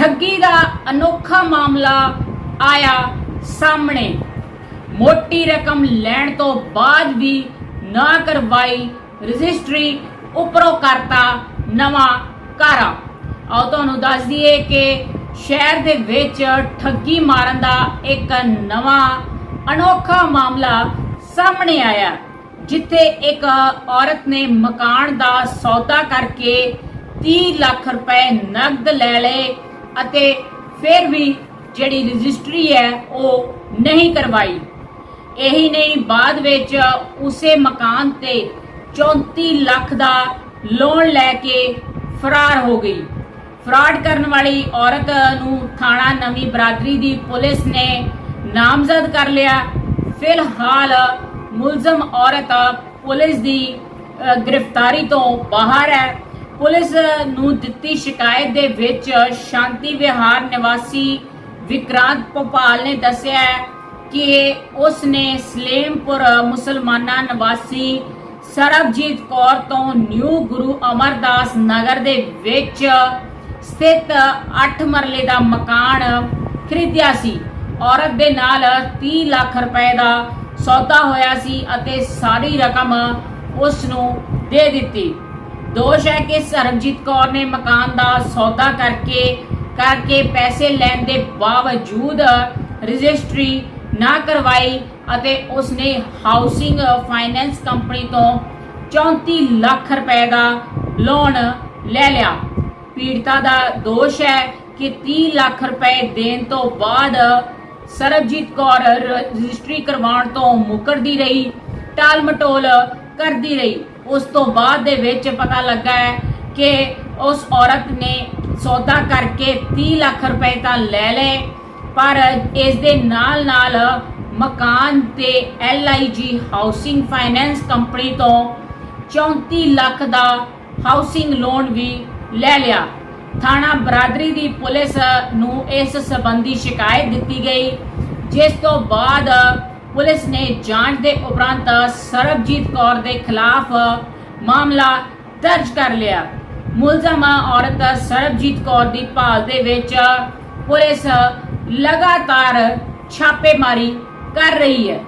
ਠੱਗੀ ਦਾ ਅਨੋਖਾ ਮਾਮਲਾ ਆਇਆ ਸਾਹਮਣੇ। ਮੋਟੀ ਰਕਮ ਲੈਣ ਤੋਂ ਬਾਅਦ ਵੀ ਨਾ ਕਰਵਾਈ ਰਜਿਸਟਰੀ, ਉੱਪਰੋਂ ਕਰਤਾ ਨਵਾਂ ਕਾਰਾ। ਆਓ ਤੁਹਾਨੂੰ ਦੱਸ ਦਈਏ ਕਿ ਸ਼ਹਿਰ ਦੇ ਵਿੱਚ ਠੱਗੀ ਮਾਰਨ ਦਾ ਇੱਕ ਨਵਾਂ, ਅਨੋਖਾ ਮਾਮਲਾ ਸਾਹਮਣੇ ਆਇਆ, ਜਿੱਥੇ ਇੱਕ ਔਰਤ ਨੇ ਮਕਾਨ ਦਾ ਸੌਦਾ ਕਰਕੇ 30 ਲੱਖ ਰੁਪਏ ਨਕਦ ਲੈ ਲਏ ਅਤੇ ਫਿਰ ਵੀ ਜਿਹੜੀ ਰਜਿਸਟਰੀ ਹੈ ਉਹ ਨਹੀਂ ਕਰਵਾਈ। ਇਹੀ ਨਹੀਂ, ਬਾਅਦ ਵਿੱਚ ਉਸੇ ਮਕਾਨ ਤੇ 34 ਲੱਖ ਦਾ ਲੋਨ ਲੈ ਕੇ ਫਰਾਰ ਹੋ ਗਈ। ਫਰਾਡ ਕਰਨ ਵਾਲੀ ਔਰਤ ਨੂੰ ਥਾਣਾ ਨਵੀਂ ਬਰਾਦਰੀ ਦੀ ਪੁਲਿਸ ਨੇ ਨਾਮਜ਼ਦ ਕਰ ਲਿਆ। ਫਿਲਹਾਲ ਮੁਲਜ਼ਮ ਔਰਤ ਪੁਲਿਸ ਦੀ ਗ੍ਰਿਫਤਾਰੀ ਤੋਂ ਬਾਹਰ ਹੈ। ਪੁਲਿਸ ਨੂੰ ਦਿੱਤੀ ਸ਼ਿਕਾਇਤ ਦੇ ਵਿੱਚ ਸ਼ਾਂਤੀ ਵਿਹਾਰ ਨਿਵਾਸੀ ਵਿਕਰਾਂਤ ਭੋਪਾਲ ਨੇ ਦੱਸਿਆ ਕਿ ਉਸ ਨੇ ਸਲੇਮਪੁਰ ਮੁਸਲਮਾਨਾਂ ਨਿਵਾਸੀ ਸਰਬਜੀਤ ਕੌਰ ਤੋਂ ਨਿਊ ਗੁਰੂ ਅਮਰਦਾਸ ਨਗਰ ਦੇ ਵਿੱਚ ਸਥਿਤ 8 ਮਰਲੇ ਦਾ ਮਕਾਨ ਖਰੀਦਿਆ ਸੀ। ਔਰਤ ਦੇ ਨਾਲ 30 ਲੱਖ ਰੁਪਏ ਦਾ ਸੌਦਾ ਹੋਇਆ ਸੀ ਅਤੇ ਸਾਰੀ ਰਕਮ ਉਸ ਨੂੰ ਦੇ ਦਿੱਤੀ। ਦੋਸ਼ ਹੈ ਕਿ ਸਰਬਜੀਤ ਕੌਰ ਨੇ ਮਕਾਨ ਦਾ ਸੌਦਾ ਕਰਕੇ ਕਰਕੇ ਪੈਸੇ ਲੈਣ ਦੇ ਬਾਵਜੂਦ ਰਜਿਸਟਰੀ ਨਾ ਕਰਵਾਈ ਅਤੇ ਉਸਨੇ ਹਾਊਸਿੰਗ ਫਾਈਨੈਂਸ ਕੰਪਨੀ ਤੋਂ 34 ਲੱਖ ਰੁਪਏ ਦਾ ਲੋਨ ਲੈ ਲਿਆ। ਪੀੜਤਾ ਦਾ ਦੋਸ਼ ਹੈ ਕਿ 30 ਲੱਖ ਰੁਪਏ ਦੇਣ ਤੋਂ ਬਾਅਦ ਸਰਬਜੀਤ ਕੌਰ ਰਜਿਸਟਰੀ ਕਰਵਾਉਣ ਤੋਂ ਮੁਕਰਦੀ ਰਹੀ, ਟਾਲ ਮਟੋਲ ਕਰਦੀ ਰਹੀ। ਉਸ ਤੋਂ ਬਾਅਦ ਦੇ ਵਿੱਚ ਪਤਾ ਲੱਗਾ ਹੈ ਕਿ ਉਸ ਔਰਤ ਨੇ ਸੌਦਾ ਕਰਕੇ 30 ਲੱਖ ਰੁਪਏ ਤਾਂ ਲੈ ਲਏ, ਪਰ ਇਸ ਦੇ ਨਾਲ ਨਾਲ ਮਕਾਨ ਤੇ LIG ਹਾਊਸਿੰਗ ਫਾਈਨੈਂਸ ਕੰਪਨੀ ਤੋਂ 34 ਲੱਖ ਦਾ ਹਾਊਸਿੰਗ ਲੋਨ ਵੀ ਲੈ ਲਿਆ। ਥਾਣਾ ਬਰਾਦਰੀ ਦੀ ਪੁਲਿਸ ਨੂੰ ਇਸ ਸੰਬੰਧੀ ਸ਼ਿਕਾਇਤ ਦਿੱਤੀ ਗਈ, ਜਿਸ ਤੋਂ ਬਾਅਦ ਪੁਲਿਸ ਨੇ ਜਾਂਚ ਦੇ ਉਪਰੰਤ ਸਰਬਜੀਤ ਕੌਰ ਦੇ ਖਿਲਾਫ ਮਾਮਲਾ ਦਰਜ ਕਰ ਲਿਆ। ਮੁਲਜ਼ਮ ਔਰਤ ਸਰਬਜੀਤ ਕੌਰ ਦੀ ਭਾਲ ਦੇ ਵਿੱਚ ਪੁਲਿਸ ਲਗਾਤਾਰ ਛਾਪੇਮਾਰੀ ਕਰ ਰਹੀ ਹੈ।